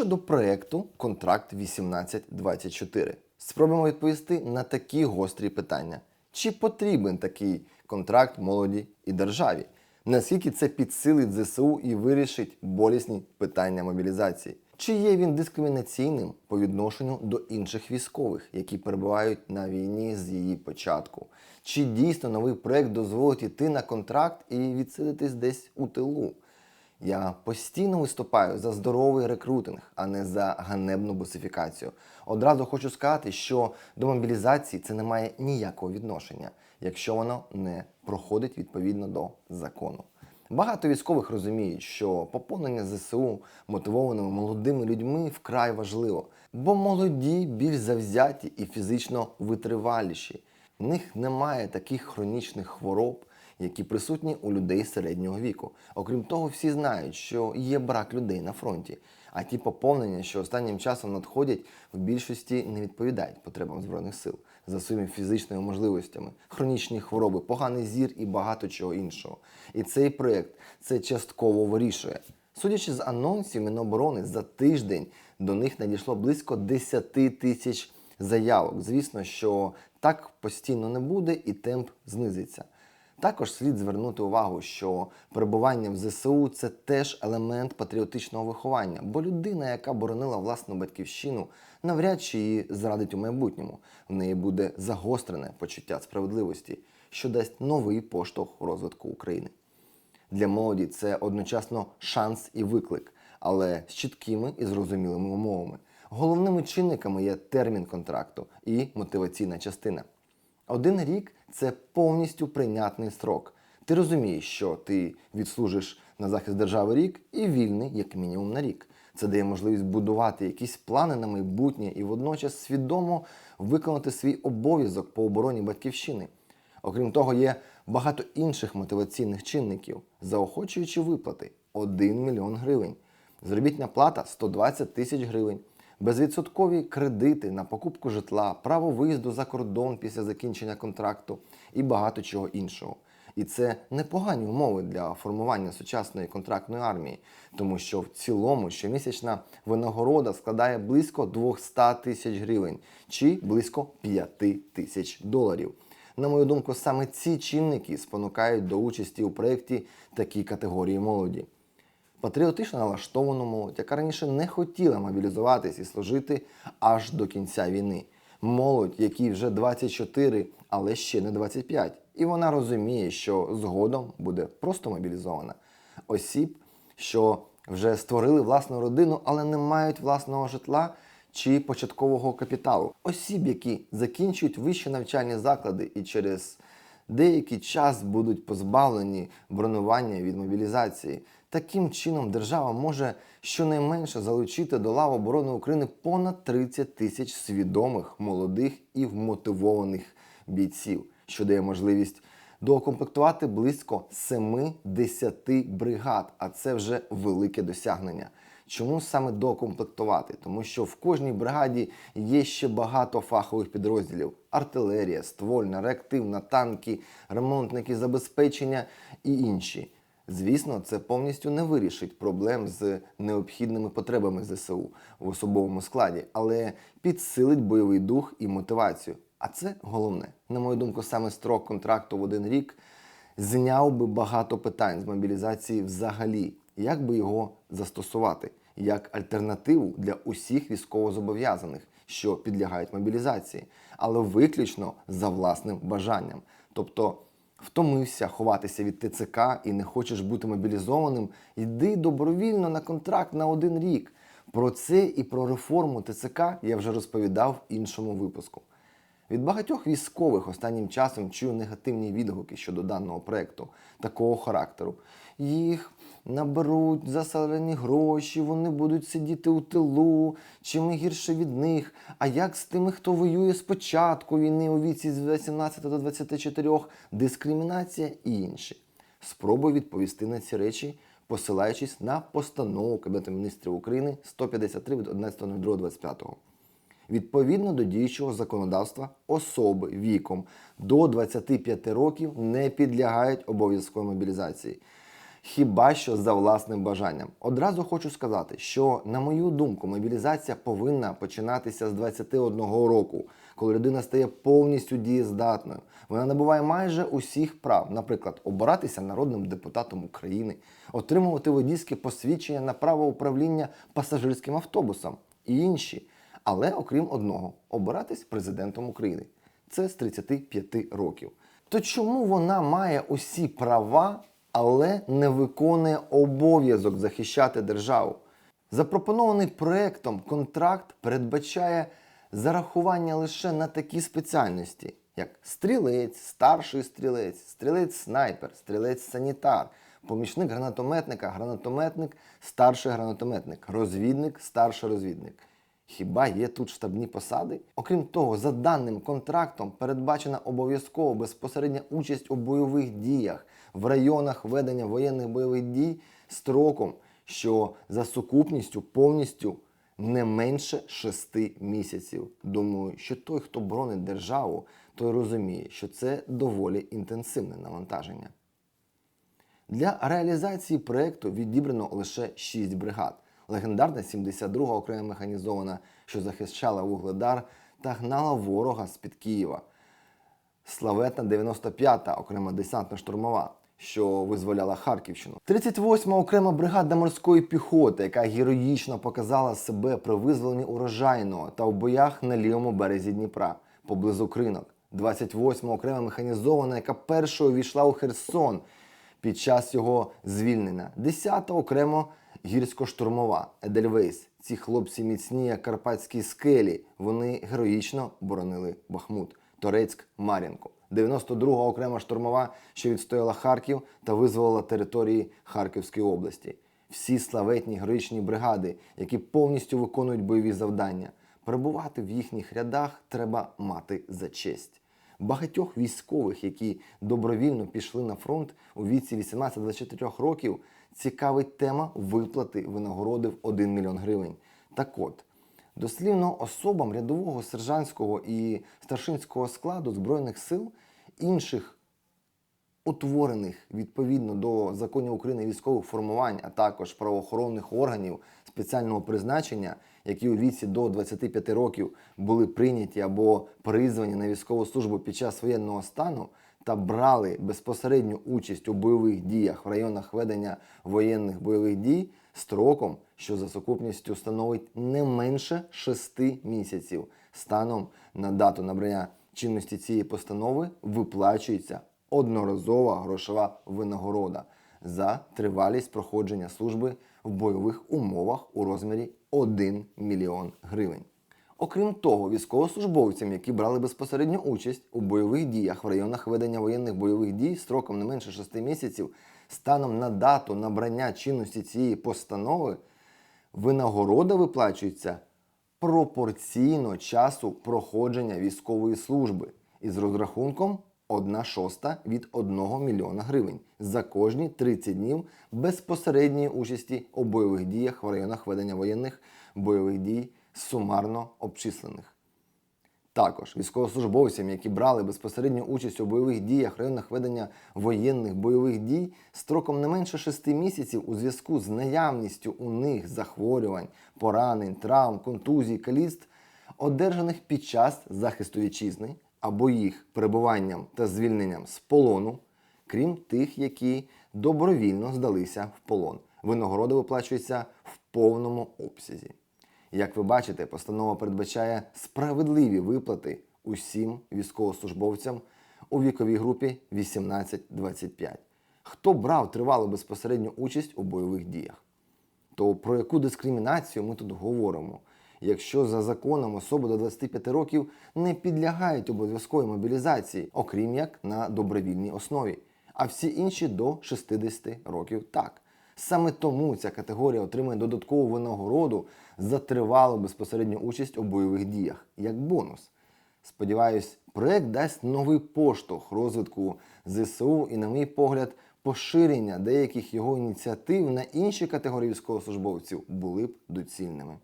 щодо проекту Контракт 1824? Спробуємо відповісти на такі гострі питання. Чи потрібен такий контракт молоді і державі? Наскільки це підсилить ЗСУ і вирішить болісні питання мобілізації? Чи є він дискримінаційним по відношенню до інших військових, які перебувають на війні з її початку? Чи дійсно новий проект дозволить іти на контракт і відсидитись десь у тилу? Я постійно виступаю за здоровий рекрутинг, а не за ганебну босифікацію. Одразу хочу сказати, що до мобілізації це не має ніякого відношення, якщо воно не проходить відповідно до закону. Багато військових розуміють, що поповнення ЗСУ мотивованими молодими людьми вкрай важливо, бо молоді більш завзяті і фізично витриваліші. В них немає таких хронічних хвороб, які присутні у людей середнього віку. Окрім того, всі знають, що є брак людей на фронті, а ті поповнення, що останнім часом надходять, в більшості не відповідають потребам збройних сил за своїми фізичними можливостями, хронічні хвороби, поганий зір і багато чого іншого. І цей проєкт це частково вирішує. Судячи з анонсів Міноборони, за тиждень до них надійшло близько 10 тисяч заявок. Звісно, що так постійно не буде і темп знизиться. Також слід звернути увагу, що перебування в ЗСУ це теж елемент патріотичного виховання, бо людина, яка боронила власну батьківщину, навряд чи її зрадить у майбутньому. В неї буде загострене почуття справедливості, що дасть новий поштовх розвитку України. Для молоді це одночасно шанс і виклик, але з чіткими і зрозумілими умовами. Головними чинниками є термін контракту і мотиваційна частина. Один рік це повністю прийнятний строк. Ти розумієш, що ти відслужиш на захист держави рік і вільний як мінімум на рік. Це дає можливість будувати якісь плани на майбутнє і водночас свідомо виконати свій обов'язок по обороні батьківщини. Окрім того, є багато інших мотиваційних чинників, заохочуючи виплати 1 мільйон гривень, заробітня плата 120 тисяч гривень, безвідсоткові кредити на покупку житла, право виїзду за кордон після закінчення контракту і багато чого іншого. І це непогані умови для формування сучасної контрактної армії, тому що в цілому щомісячна винагорода складає близько 200 тисяч гривень чи близько 5 тисяч доларів. На мою думку, саме ці чинники спонукають до участі у проєкті такі категорії молоді. Патріотично налаштовану молодь, яка раніше не хотіла мобілізуватись і служити аж до кінця війни. Молодь, якій вже 24, але ще не 25. І вона розуміє, що згодом буде просто мобілізована. Осіб, що вже створили власну родину, але не мають власного житла чи початкового капіталу. Осіб, які закінчують вищі навчальні заклади і через деякий час будуть позбавлені бронювання від мобілізації. Таким чином, держава може щонайменше залучити до лав оборони України понад 30 тисяч свідомих, молодих і вмотивованих бійців, що дає можливість доукомплектувати близько 7-10 бригад, а це вже велике досягнення. Чому саме докомплектувати? Тому що в кожній бригаді є ще багато фахових підрозділів: артилерія, ствольна, реактивна, танки, ремонтники, забезпечення і інші. Звісно, це повністю не вирішить проблем з необхідними потребами ЗСУ в особовому складі, але підсилить бойовий дух і мотивацію. А це головне. На мою думку, саме строк контракту в один рік зняв би багато питань з мобілізації взагалі, як би його застосувати як альтернативу для усіх військовозобов'язаних, що підлягають мобілізації, але виключно за власним бажанням. Тобто втомився ховатися від ТЦК і не хочеш бути мобілізованим, йди добровільно на контракт на один рік. Про це і про реформу ТЦК я вже розповідав в іншому випуску. Від багатьох військових останнім часом чую негативні відгуки щодо даного проекту такого характеру. Їх наберуть засалені гроші, вони будуть сидіти у тилу, чи ми гірше від них. А як з тими, хто воює з початку війни у віці з 18 до 24, дискримінація і інші? Спробую відповісти на ці речі, посилаючись на постанову Кабінету міністрів України 153 від 11.02.25. Відповідно до діючого законодавства, особи віком до 25 років не підлягають обов'язковій мобілізації. Хіба що за власним бажанням. Одразу хочу сказати, що, на мою думку, мобілізація повинна починатися з 21 року, коли людина стає повністю дієздатною. Вона набуває майже усіх прав, наприклад, обиратися народним депутатом України, отримувати водійське посвідчення на право управління пасажирським автобусом і інші. Але окрім одного, обиратись президентом України. Це з 35 років. То чому вона має усі права, але не виконує обов'язок захищати державу? Запропонований проектом контракт передбачає зарахування лише на такі спеціальності, як стрілець, старший стрілець, стрілець-снайпер, стрілець-санітар, помічник гранатометника, гранатометник, старший гранатометник, розвідник, старший розвідник. Хіба є тут штабні посади? Окрім того, за даним контрактом передбачена обов'язково безпосередня участь у бойових діях в районах ведення воєнних бойових дій строком, що за сукупністю повністю не менше шести місяців. Думаю, що той, хто боронить державу, той розуміє, що це доволі інтенсивне навантаження. Для реалізації проєкту відібрано лише 6 бригад. Легендарна 72-га окрема механізована, що захищала Вугледар та гнала ворога з-під Києва. Славетна 95-та окрема десантно-штурмова, що визволяла Харківщину. 38-ма окрема бригада морської піхоти, яка героїчно показала себе при визволенні урожайного та в боях на лівому березі Дніпра поблизу кринок. 28-ма окрема механізована, яка першою війшла у Херсон під час його звільнення. 10-та окремо гірсько-штурмова Едельвейс. Ці хлопці міцні, як карпатські скелі. Вони героїчно боронили Бахмут, Торецьк, Мар'їнку. 92-га окрема штурмова, що відстояла Харків та визволила території Харківської області. Всі славетні героїчні бригади, які повністю виконують бойові завдання. Перебувати в їхніх рядах треба мати за честь. Багатьох військових, які добровільно пішли на фронт у віці 18-24 років, цікавить тема виплати винагороди в 1 мільйон гривень. Так от, дослівно особам рядового сержантського і старшинського складу Збройних сил інших утворених відповідно до законів України військових формувань, а також правоохоронних органів спеціального призначення, які у віці до 25 років були прийняті або призвані на військову службу під час воєнного стану та брали безпосередню участь у бойових діях в районах ведення воєнних бойових дій строком, що за сукупністю становить не менше 6 місяців. Станом на дату набрання чинності цієї постанови виплачується одноразова грошова винагорода за тривалість проходження служби в бойових умовах у розмірі 1 мільйон гривень. Окрім того, військовослужбовцям, які брали безпосередню участь у бойових діях в районах ведення воєнних бойових дій строком не менше 6 місяців, станом на дату набрання чинності цієї постанови, винагорода виплачується пропорційно часу проходження військової служби із розрахунком 1 шоста від 1 мільйона гривень за кожні 30 днів безпосередньої участі у бойових діях в районах ведення воєнних бойових дій сумарно обчислених. Також військовослужбовцям, які брали безпосередню участь у бойових діях районах ведення воєнних бойових дій строком не менше 6 місяців у зв'язку з наявністю у них захворювань, поранень, травм, контузій, каліцтв, одержаних під час захисту вітчизни або їх перебуванням та звільненням з полону, крім тих, які добровільно здалися в полон. Винагорода виплачується в повному обсязі. Як ви бачите, постанова передбачає справедливі виплати усім військовослужбовцям у віковій групі 18-25. Хто брав тривалу безпосередню участь у бойових діях? То про яку дискримінацію ми тут говоримо? Якщо за законом особи до 25 років не підлягають обов'язковій мобілізації, окрім як на добровільній основі, а всі інші до 60 років так. Саме тому ця категорія отримує додаткову винагороду за тривалу безпосередню участь у бойових діях як бонус. Сподіваюсь, проект дасть новий поштовх розвитку ЗСУ і, на мій погляд, поширення деяких його ініціатив на інші категорії військовослужбовців були б доцільними.